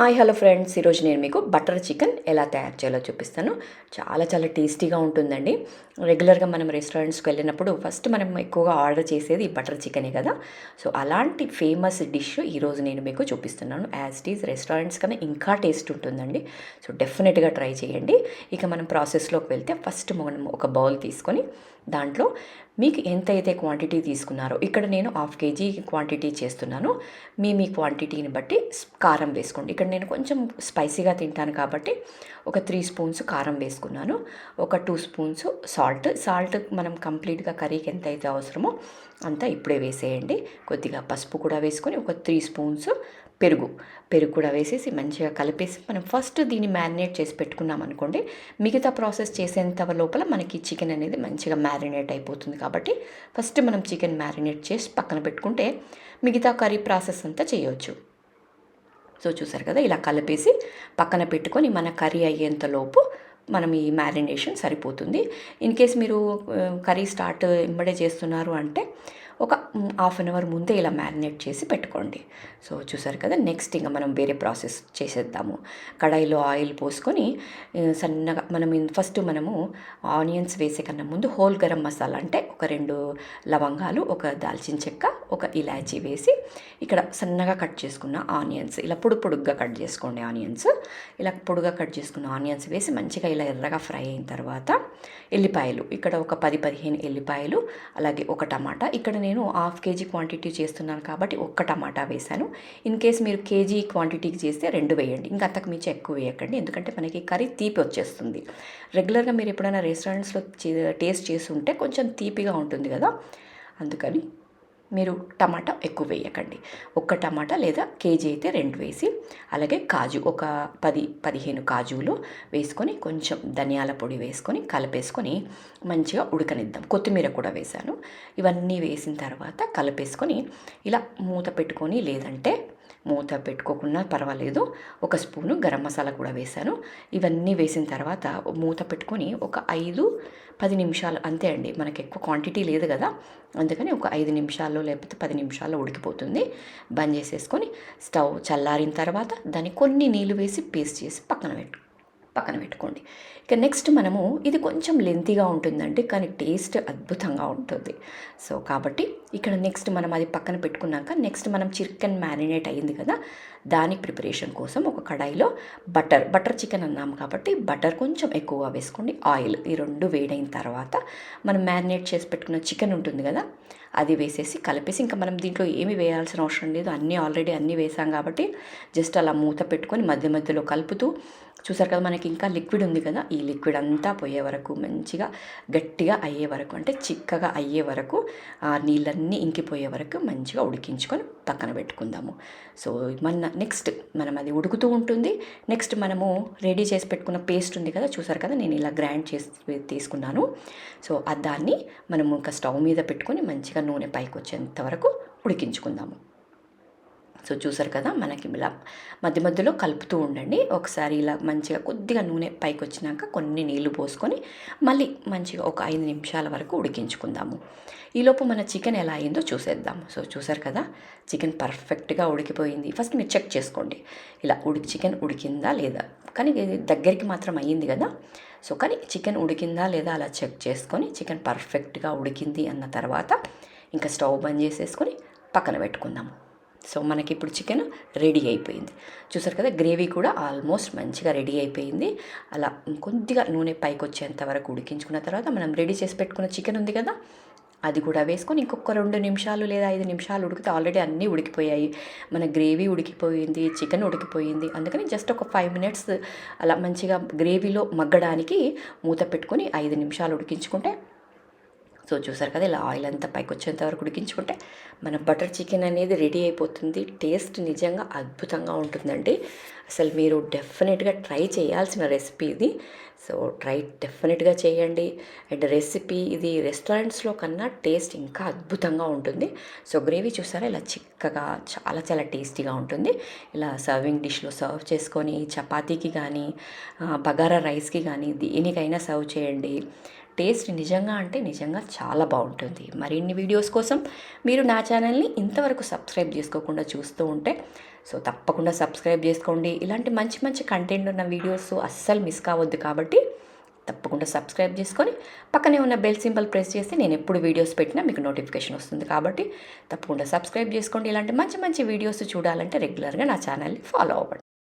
Hi hello friends. ఈరోజు నేను మీకు బటర్ చికెన్ ఎలా తయారు చేయాలో చూపిస్తాను. చాలా చాలా టేస్టీగా ఉంటుందండి. రెగ్యులర్గా మనం రెస్టారెంట్స్కి వెళ్ళినప్పుడు ఫస్ట్ మనం ఎక్కువగా ఆర్డర్ చేసేది ఈ బటర్ చికెనే కదా. సో అలాంటి ఫేమస్ డిష్ ఈరోజు నేను మీకు చూపిస్తున్నాను. యాజ్ ఇట్ ఈజ్ రెస్టారెంట్స్ కన్నా ఇంకా టేస్ట్ ఉంటుందండి. సో డెఫినెట్గా ట్రై చేయండి. ఇక మనం ప్రాసెస్లోకి వెళ్తే ఫస్ట్ మనం ఒక బౌల్ తీసుకొని దాంట్లో మీకు ఎంత అయితే క్వాంటిటీ తీసుకున్నారో ఇక్కడ నేను హాఫ్ కేజీ క్వాంటిటీ చేస్తున్నాను. మీ మీ క్వాంటిటీని బట్టి కారం వేసుకోండి. ఇక్కడ నేను కొంచెం స్పైసీగా తింటాను కాబట్టి ఒక త్రీ స్పూన్స్ కారం వేసుకున్నాను. ఒక టూ స్పూన్స్ సాల్ట్. సాల్ట్ మనం కంప్లీట్గా కర్రీకి ఎంత అయితే అవసరమో అంతా ఇప్పుడే వేసేయండి. కొద్దిగా పసుపు కూడా వేసుకొని ఒక త్రీ స్పూన్స్ పెరుగు. పెరుగు కూడా వేసేసి మంచిగా కలిపేసి మనం ఫస్ట్ దీన్ని మ్యారినేట్ చేసి పెట్టుకున్నాం అనుకోండి మిగతా ప్రాసెస్ చేసేంత లోపల మనకి చికెన్ అనేది మంచిగా మ్యారినేట్ అయిపోతుంది కాబట్టి ఫస్ట్ మనం చికెన్ మ్యారినేట్ చేసి పక్కన పెట్టుకుంటే మిగతా కర్రీ ప్రాసెస్ అంతా చేయవచ్చు సో చూసారు కదా ఇలా కలిపేసి పక్కన పెట్టుకొని మన కర్రీ అయ్యేంతలోపు మనం ఈ మ్యారినేషన్ సరిపోతుంది. ఇన్ కేస్ మీరు కర్రీ స్టార్ట్ ఇమ్మడే చేస్తున్నారు అంటే ఒక హాఫ్ అన్ అవర్ ముందే ఇలా మ్యారినేట్ చేసి పెట్టుకోండి. సో చూసారు కదా నెక్స్ట్ ఇంకా మనం వేరే ప్రాసెస్ చేసేద్దాము. కడాయిలో ఆయిల్ పోసుకొని సన్నగా మనం ఫస్ట్ మనము ఆనియన్స్ వేసే కన్నా ముందు హోల్ గరం మసాలా అంటే ఒక రెండు లవంగాలు ఒక దాల్చిన చెక్క ఒక ఇలాచీ వేసి ఇక్కడ సన్నగా కట్ చేసుకున్న ఆనియన్స్ ఇలా పొడు పొడుగ్గా కట్ చేసుకోండి ఆనియన్స్. ఇలా పొడుగా కట్ చేసుకున్న ఆనియన్స్ వేసి మంచిగా ఇలా ఎర్రగా ఫ్రై అయిన తర్వాత ఎల్లిపాయలు ఇక్కడ ఒక పది పదిహేను ఎల్లిపాయలు అలాగే ఒక టమాటా. ఇక్కడ నేను నేను హాఫ్ కేజీ క్వాంటిటీ చేస్తున్నాను కాబట్టి ఒక్క టమాటా వేశాను. ఇన్ కేస్ మీరు కేజీ క్వాంటిటీకి చేస్తే రెండు వేయండి. ఇంకా అంతకు మించి ఎక్కువ వేయకండి. ఎందుకంటే మనకి కర్రీ తీపి వచ్చేస్తుంది. రెగ్యులర్గా మీరు ఎప్పుడైనా రెస్టారెంట్స్లో టేస్ట్ చేసి ఉంటే కొంచెం తీపిగా ఉంటుంది కదా. అందుకని మీరు టమాటా ఎక్కువ వేయకండి. ఒక్క టమాటా లేదా కేజీ అయితే రెండు వేసి అలాగే కాజు ఒక పది పదిహేను కాజులు వేసుకొని కొంచెం ధనియాల పొడి వేసుకొని కలిపేసుకొని మంచిగా ఉడకనిద్దాం. కొత్తిమీర కూడా వేసాను ఇవన్నీ వేసిన తర్వాత కలిపేసుకొని ఇలా మూత పెట్టుకొని లేదంటే మూత పెట్టుకోకుండా పర్వాలేదు. ఒక స్పూను గరం మసాలా కూడా వేశాను. ఇవన్నీ వేసిన తర్వాత మూత పెట్టుకొని ఒక ఐదు పది నిమిషాలు అంతే అండి. మనకి ఎక్కువ క్వాంటిటీ లేదు కదా. అందుకని ఒక ఐదు నిమిషాల్లో లేకపోతే పది నిమిషాల్లో ఉడికిపోతుంది. బంద్ చేసేసుకొని స్టవ్ చల్లారిన తర్వాత దాన్ని కొన్ని నీళ్ళు వేసి పేస్ట్ చేసి పక్కన పెట్టు పక్కన పెట్టుకోండి. ఇక నెక్స్ట్ మనము ఇది కొంచెం లెంతీగా ఉంటుందండి కానీ టేస్ట్ అద్భుతంగా ఉంటుంది. సో కాబట్టి ఇక్కడ నెక్స్ట్ మనం అది పక్కన పెట్టుకున్నాక నెక్స్ట్ మనం చికెన్ మ్యారినేట్ అయ్యింది కదా దాని ప్రిపరేషన్ కోసం ఒక కడాయిలో బటర్ బటర్ చికెన్ అన్నాం కాబట్టి బటర్ కొంచెం ఎక్కువగా వేసుకోండి. ఆయిల్ ఈ రెండు వేడైన తర్వాత మనం మ్యారినేట్ చేసి పెట్టుకున్న చికెన్ ఉంటుంది కదా అది వేసేసి కలిపేసి ఇంకా మనం దీంట్లో ఏమి వేయాల్సిన అవసరం లేదు. అన్నీ ఆల్రెడీ అన్నీ వేసాం కాబట్టి జస్ట్ అలా మూత పెట్టుకొని మధ్య మధ్యలో కలుపుతూ చూసారు కదా మనకి ఇంకా లిక్విడ్ ఉంది కదా ఈ లిక్విడ్ అంతా పోయే వరకు మంచిగా గట్టిగా అయ్యే వరకు అంటే చిక్కగా అయ్యే వరకు ఆ నీళ్ళన్నీ ఇంకిపోయే వరకు మంచిగా ఉడికించుకొని పక్కన పెట్టుకుందాము. సో మన నెక్స్ట్ మనం అది ఉడుకుతూ ఉంటుంది. నెక్స్ట్ మనము రెడీ చేసి పెట్టుకున్న పేస్ట్ ఉంది కదా చూసారు కదా నేను ఇలా గ్రైండ్ చేసి తీసుకున్నాను. సో దాన్ని మనము ఇంకా స్టవ్ మీద పెట్టుకొని మంచిగా నూనె పైకి వచ్చేంత వరకు ఉడికించుకుందాము. సో చూసారు కదా మనకి ఇలా మధ్య మధ్యలో కలుపుతూ ఉండండి. ఒకసారి ఇలా మంచిగా కొద్దిగా నూనె పైకి వచ్చినాక కొన్ని నీళ్ళు పోసుకొని మళ్ళీ మంచిగా ఒక ఐదు నిమిషాల వరకు ఉడికించుకుందాము. ఈలోపు మన చికెన్ ఎలా అయిందో చూసేద్దాం. సో చూసారు కదా చికెన్ పర్ఫెక్ట్గా ఉడికిపోయింది. ఫస్ట్ మీరు చెక్ చేసుకోండి. ఇలా ఉడికి చికెన్ ఉడికిందా లేదా? కానీ దగ్గరికి మాత్రం అయ్యింది కదా. సో కానీ చికెన్ ఉడికిందా లేదా అలా చెక్ చేసుకొని చికెన్ పర్ఫెక్ట్గా ఉడికింది అన్న తర్వాత ఇంకా స్టవ్ బంద్ చేసేసుకొని పక్కన పెట్టుకుందాము. సో మనకి ఇప్పుడు చికెన్ రెడీ అయిపోయింది. చూసారు కదా గ్రేవీ కూడా ఆల్మోస్ట్ మంచిగా రెడీ అయిపోయింది. అలా కొద్దిగా నూనె పైకి వచ్చేంత వరకు ఉడికించుకున్న తర్వాత మనం రెడీ చేసి పెట్టుకున్న చికెన్ ఉంది కదా అది కూడా వేసుకొని ఇంకొక రెండు నిమిషాలు లేదా ఐదు నిమిషాలు ఉడికితే ఆల్రెడీ అన్నీ ఉడికిపోయాయి. మన గ్రేవీ ఉడికిపోయింది చికెన్ ఉడికిపోయింది. అందుకని జస్ట్ ఒక ఫైవ్ మినిట్స్ అలా మంచిగా గ్రేవీలో మగ్గడానికి మూత పెట్టుకొని ఐదు నిమిషాలు ఉడికించుకుంటే సో చూసారు కదా ఇలా ఆయిల్ అంతా పైకి వచ్చేంత వరకు ఉడికించుకుంటే మన బటర్ చికెన్ అనేది రెడీ అయిపోతుంది. టేస్ట్ నిజంగా అద్భుతంగా ఉంటుందండి. అసలు మీరు డెఫినెట్గా ట్రై చేయాల్సిన రెసిపీ ఇది. సో ట్రై డెఫినెట్గా చేయండి. అండ్ రెసిపీ ఇది రెస్టారెంట్స్లో కన్నా టేస్ట్ ఇంకా అద్భుతంగా ఉంటుంది. సో గ్రేవీ చూసారా ఇలా చిక్కగా చాలా చాలా టేస్టీగా ఉంటుంది. ఇలా సర్వింగ్ డిష్లో సర్వ్ చేసుకొని చపాతీకి కానీ బగారా రైస్కి కానీ దేనికైనా సర్వ్ చేయండి. టేస్ట్ నిజంగా అంటే నిజంగా చాలా బాగుంటుంది. మరిన్ని వీడియోస్ కోసం మీరు నా ఛానల్ని ఇంతవరకు సబ్స్క్రైబ్ చేసుకోకుండా చూస్తూ ఉంటే సో తప్పకుండా సబ్స్క్రైబ్ చేసుకోండి. ఇలాంటి మంచి మంచి కంటెంట్ ఉన్న వీడియోస్ అస్సలు మిస్ కావద్దు కాబట్టి తప్పకుండా సబ్స్క్రైబ్ చేసుకొని పక్కనే ఉన్న బెల్ సింబల్ ప్రెస్ చేస్తే నేను ఎప్పుడు వీడియోస్ పెట్టినా మీకు నోటిఫికేషన్ వస్తుంది కాబట్టి తప్పకుండా సబ్స్క్రైబ్ చేసుకోండి. ఇలాంటి మంచి మంచి వీడియోస్ చూడాలంటే రెగ్యులర్గా నా ఛానల్ని ఫాలో అవ్వండి.